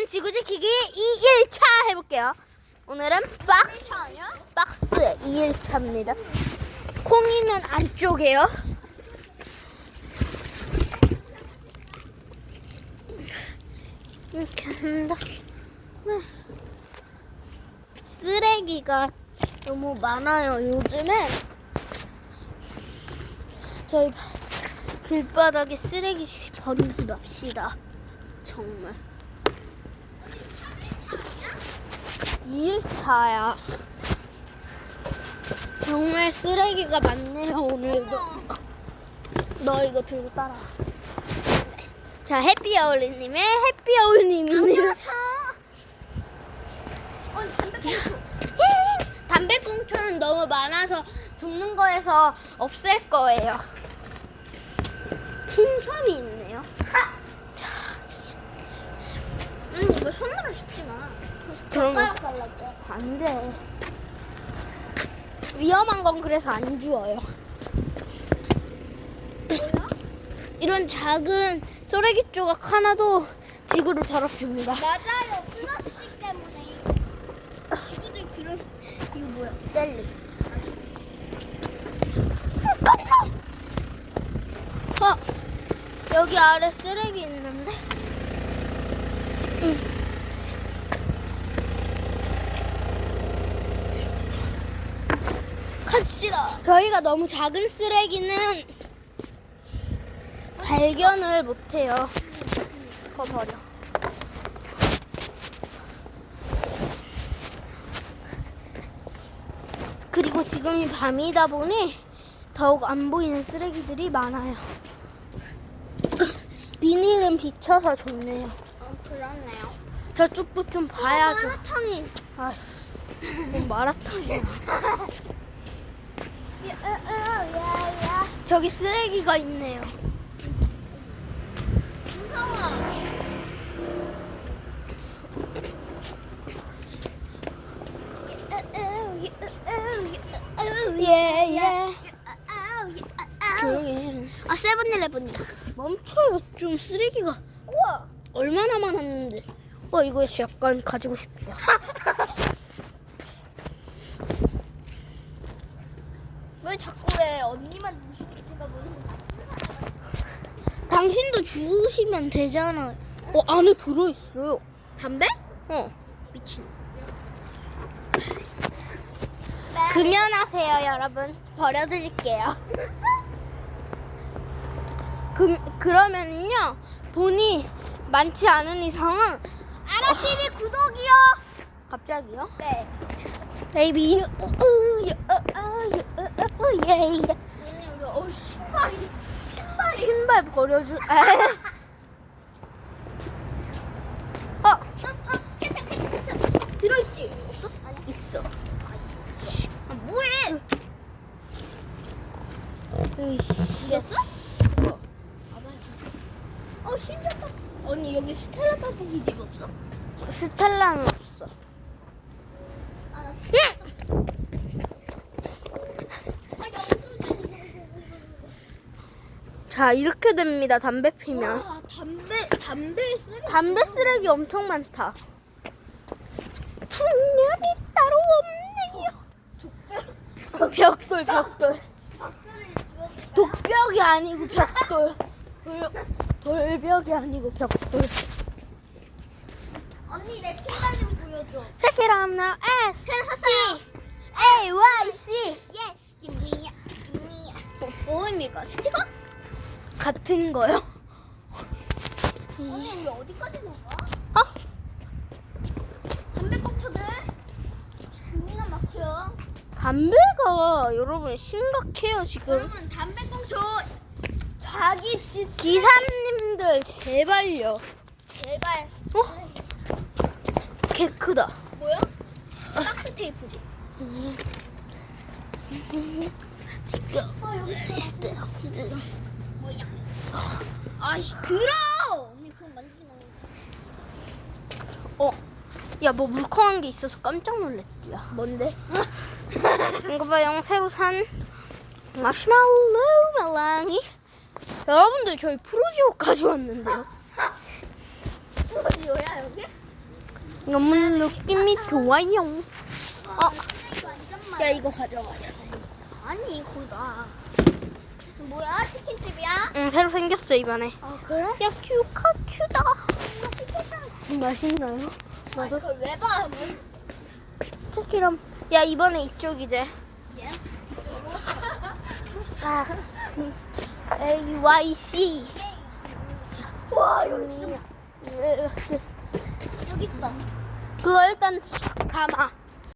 저희는 지구 지키기 2일차 해볼게요. 오늘은 박스, 박스 2일차입니다. 콩이는 안쪽에요. 이렇게 한다. 네. 쓰레기가 너무 많아요. 요즘에 저희 길바닥에 쓰레기 버리지 맙시다. 정말. 2일차야. 정말 쓰레기가 많네요, 오늘도. 너 이거 들고 따라. 자, 해피어울리님의 해피어울님입니다. 담배꽁초는 너무 많아서 죽는 거에서 없앨 거예요. 풍선이 있네요. 응, 이거 손으로 씹지 마. 발라줘. 안 돼. 위험한 건 그래서 안 주워요. 이런 작은 쓰레기 조각 하나도 지구를 더럽힙니다. 맞아요. 플라스틱 때문에. 지구들 그런 이거 뭐야? 젤리. 어, 여기 아래 쓰레기 있는데? 응. 갑시다. 저희가 너무 작은 쓰레기는 발견을 못해요. 그거 버려. 그리고 지금이 밤이다 보니 더욱 안 보이는 쓰레기들이 많아요. 비닐은 비쳐서 좋네요. 어, 그렇네요. 저쪽도 좀 봐야죠. 마라탕이. 아씨, 뭐 마라탕이야. 저기 쓰레기가 있네요. 무서워. 예, 예. 조용히 해. 아 세븐일레븐이다. 멈춰요. 좀 쓰레기가. 얼마나 많았는데. 와, 이거 약간 가지고 싶다. 왜 자꾸 왜 언니만 주시고 제가 무슨 당신도 주우시면 되잖아. 어, 안에 들어있어요. 담배? 어. 미친. 금연하세요, 여러분. 버려드릴게요. 그, 그러면은요, 돈이 많지 않은 이상은, 아라TV 구독이요. 갑자기요? 네. 유, 우, 우, 우, 예, 예. 언니 우리 어 신발이 신발이. 신발 버려주, 에. 어, 들어있지? 있어. 아, 뭐해? 으이씨. 어 신기하다. 언니 여기 스텔라 떡볶이 집 없어? 스텔라는 없어. 자, 이렇게 됩니다, 담배 피면. 와 담배 담배 쓰레기. 담배 쓰레기 엄청 많다. 분량이 따로 없네요. 어, 벽돌, 벽돌. 독벽이 아니고 벽돌. 돌, 돌벽이 아니고 벽돌. 언니 내 신발 좀 보여줘. Check it out now. S 새로 샀어요. A Y C. 예. 김미야. 김미야. 뭐입니까? 스티커? 같은 거요. 언니 우리 어디까지 나가? 어? 담배 꽁초들. 여기가 막혀. 담배가 여러분 심각해요 지금. 여러분 담배 꽁초 자기 집 기사님들 제발요. 제발. 어? 개 크다. 뭐야? 박스 테이프지. 어 여기 있어요. 뭐야? 아이씨 들어. 언니 그거 만지지 마. 어? 야 뭐 물컹한 게 있어서 깜짝 놀랐지 야. 뭔데? 이거 봐요 새로 산 마시멜로우 말랑이. 여러분들 저희 프로지오 가져왔는데요. 프로지오야 여기? 너무 느낌이 좋아요. 어, 야 이거 가져가자. 아니 이거다. 뭐야 치킨집이야? 응, 새로 생겼어 이번에. 아 그래? 야, 큐카츄다. 맛있겠다. 맛있나요? 아, 그걸 왜 봐? 치키럼. 야, 이번에 이쪽 이제. 예? 아, T A Y C. 와 여기 이렇게. 있어. 그거 일단 감아.